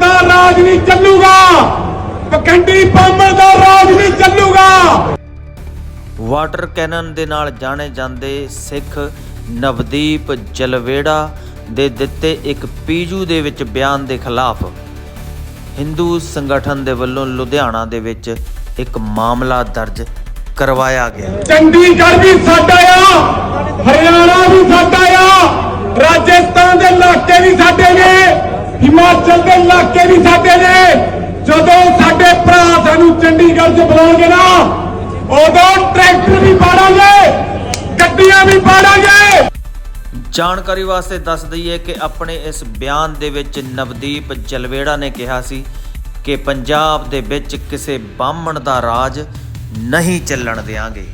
ਗੰਦਾ ਰਾਜ ਨਹੀਂ ਚੱਲੂਗਾ। ਪਖੰਡੀ ਪਾਮਰ ਦਾ ਰਾਜ ਨਹੀਂ ਚੱਲੂਗਾ। ਵਾਟਰ ਕੈਨਨ ਦੇ ਨਾਲ ਜਾਣੇ ਜਾਂਦੇ ਸਿੱਖ ਨਵਦੀਪ ਜਲਵੇੜਾ ਦੇ ਦਿੱਤੇ ਇੱਕ ਪੀਜੂ ਦੇ ਵਿੱਚ ਬਿਆਨ ਦੇ ਖਿਲਾਫ ਹਿੰਦੂ ਸੰਗਠਨ ਦੇ ਵੱਲੋਂ ਲੁਧਿਆਣਾ ਦੇ ਵਿੱਚ ਇੱਕ ਮਾਮਲਾ ਦਰਜ ਕਰਵਾਇਆ ਗਿਆ। ਚੰਡੀਗੜ੍ਹ ਵੀ ਸਾਡਾ ਆ ਹਰਿਆਣਾ ਵੀ ਸਾਡਾ ਆ ਰਾਜਸਥਾਨ ਦੇ ਇਲਾਕੇ ਵੀ ਸਾਡੇ ਨੇ ਹਿਮਾਚਲ ਦੇ ਇਲਾਕੇ ਵੀ ਸਾਡੇ ਨੇ। ਜਦੋਂ ਸਾਡੇ ਭਰਾ ਸਾਨੂੰ ਚੰਡੀਗੜ੍ਹ 'ਚ ਬੁਲਾਉਣਗੇ ਨਾ, ਉਦੋਂ ਟਰੈਕਟਰ ਵੀ ਪਾੜਾਂਗੇ, ਗੱਡੀਆਂ ਵੀ ਪਾੜਾਂਗੇ। ਜਾਣਕਾਰੀ ਵਾਸਤੇ ਦੱਸ ਦਈਏ ਕਿ ਆਪਣੇ ਇਸ ਬਿਆਨ ਦੇ ਵਿੱਚ ਨਵਦੀਪ ਜਲਵੇੜਾ ਨੇ ਕਿਹਾ ਸੀ ਕਿ ਪੰਜਾਬ ਦੇ ਵਿੱਚ ਕਿਸੇ ਬਾਹਮਣ ਦਾ ਰਾਜ ਨਹੀਂ ਚੱਲਣ ਦੇਵਾਂਗੇ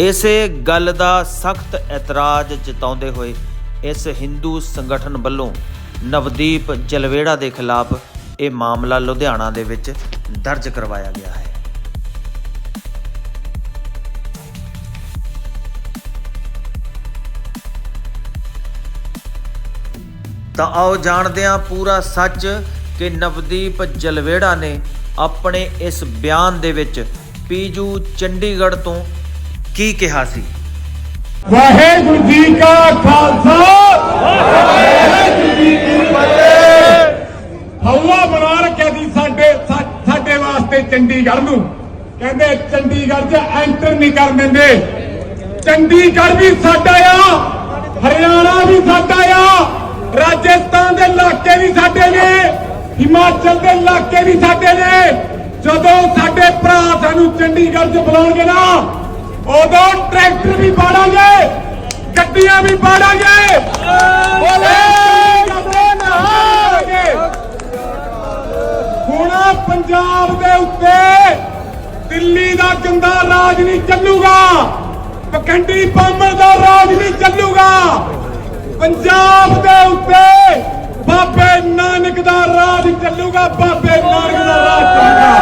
ਇਸੇ ਗੱਲ ਦਾ ਸਖਤ ਇਤਰਾਜ਼ ਜਤਾਉਂਦੇ ਹੋਏ ਇਸ ਹਿੰਦੂ ਸੰਗਠਨ ਵੱਲੋਂ ਨਵਦੀਪ ਜਲਵੇੜਾ ਦੇ ਖਿਲਾਫ ਇਹ ਮਾਮਲਾ ਲੁਧਿਆਣਾ ਦੇ ਵਿੱਚ ਦਰਜ ਕਰਵਾਇਆ ਗਿਆ ਹੈ। ਤਾਂ ਆਓ ਜਾਣਦੇ ਹਾਂ ਪੂਰਾ ਸੱਚ ਕਿ ਨਵਦੀਪ ਜਲਵੇੜਾ ਨੇ ਆਪਣੇ ਇਸ ਬਿਆਨ ਦੇ ਵਿੱਚ ਪੀਜੂ ਚੰਡੀਗੜ੍ਹ ਤੋਂ ਕੀ ਕਿਹਾ ਸੀ? ਵਾਹਿਗੁਰੂ ਜੀ ਕਾ ਖਾਲਸਾ। ਵਾਹਿਗੁਰੂ ਜੀ ਕੀ ਫਤਿਹ ਹਵਾ ਬਣਾ ਰੱਖਿਆ ਸੀ ਸਾਡੇ ਸਾਡੇ ਵਾਸਤੇ ਚੰਡੀਗੜ੍ਹ ਨੂੰ। ਕਹਿੰਦੇ ਚੰਡੀਗੜ੍ਹ 'ਚ ਐਂਟਰ ਨਹੀਂ ਕਰ ਦਿੰਦੇ। ਚੰਡੀਗੜ੍ਹ ਵੀ ਸਾਡਾ ਆ, ਹਰਿਆਣਾ ਵੀ ਸਾਡਾ ਆ, ਰਾਜਸਥਾਨ ਦੇ ਇਲਾਕੇ ਵੀ ਸਾਡੇ ਨੇ, ਹਿਮਾਚਲ ਦੇ ਇਲਾਕੇ ਵੀ ਸਾਡੇ ਨੇ। ਜਦੋਂ ਸਾਡੇ ਭਰਾ ਸਾਨੂੰ ਚੰਡੀਗੜ੍ਹ 'ਚ ਬੁਲਾਉਣਗੇ ਨਾ ਉਦੋਂ ਟਰੈਕਟਰ ਵੀ ਪਾੜਾਂਗੇ ਗੱਡੀਆਂ ਵੀ ਪਾੜਾਂਗੇ। ਬੋਲੇ ਹੁਣ ਪੰਜਾਬ ਦੇ ਉੱਤੇ ਦਿੱਲੀ ਦਾ ਗੰਦਾ ਰਾਜ ਨਹੀਂ ਚੱਲੂਗਾ। ਪਖੰਡੀ ਪਾਮਰ ਦਾ ਰਾਜ ਨਹੀਂ ਚੱਲੂਗਾ। ਪੰਜਾਬ ਦੇ ਉੱਤੇ ਬਾਬੇ ਨਾਨਕ ਦਾ ਰਾਜ ਚੱਲੂਗਾ ਬਾਬੇ ਨਾਨਕ ਦਾ ਰਾਜ ਚੱਲੂਗਾ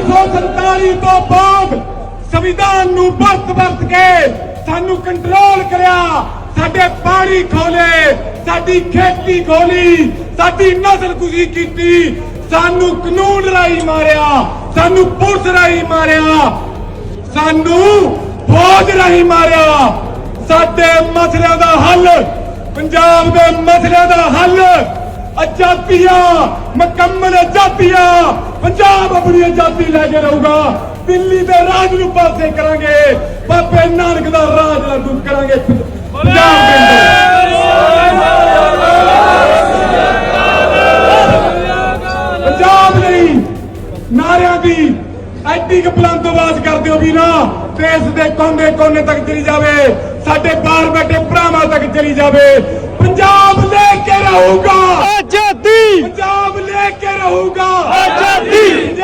1947 ਤੋਂ ਬਾਅਦ ਸੰਵਿਧਾਨ ਨੂੰ ਵਰਤ ਵਰਤ ਕੇ ਸਾਨੂੰ ਕੰਟਰੋਲ ਕਰਿਆ। ਸਾਡੇ ਪਾਣੀ ਖੋਲੇ, ਸਾਡੀ ਖੇਤੀ ਖੋਲੀ, ਸਾਡੀ ਨਸਲ ਕੁਸ਼ੀ ਕੀਤੀ। ਸਾਨੂੰ ਕਾਨੂੰਨ ਰਾਈ ਮਾਰਿਆ, ਸਾਨੂੰ ਪੁਲਿਸ ਰਾਈ ਮਾਰਿਆ। ਸਾਨੂੰ ਫੌਜ ਰਾਹੀਂ ਮਾਰਿਆ। ਸਾਡੇ ਮਸਲਿਆਂ ਦਾ ਹੱਲ, ਪੰਜਾਬ ਦੇ ਮਸਲਿਆਂ ਦਾ ਹੱਲ ਆਜ਼ਾਦੀਆਂ ਮੁਕੰਮਲ ਆਜ਼ਾਦੀਆਂ ਪੰਜਾਬ ਆਪਣੀ ਆਜ਼ਾਦੀ ਲੈ ਕੇ ਰਹੂਗਾ। ਦਿੱਲੀ ਦੇ ਰਾਜ ਨੂੰ ਪਾਸੇ ਕਰਾਂਗੇ। ਬਾਬੇ ਨਾਨਕ ਦਾ ਰਾਜ ਲਾਗੂ ਕਰਾਂਗੇ। ਪੰਜਾਬ ਦੇ ਅੰਦਰ। ਪੰਜਾਬ ਲਈ ਨਾਰਿਆਂ ਦੀ ਐਡੀ ਕੁ ਆਵਾਜ਼ ਕਰਦੇ ਹੋ ਵੀ ਨਾ ਦੇਸ਼ ਦੇ ਕੋਨੇ ਕੋਨੇ ਤੱਕ ਚਲੀ ਜਾਵੇ। ਸਾਡੇ ਬਾਹਰ ਬੈਠੇ ਭਰਾਵਾਂ ਤੱਕ ਚਲੀ ਜਾਵੇ। ਪੰਜਾਬ ਲੈ ਰਹੂਗਾ ਆਜ਼ਾਦੀ। ਪੰਜਾਬ ਲੈ ਕੇ ਰਹੂਗਾ। ਆਜ਼ਾਦੀ!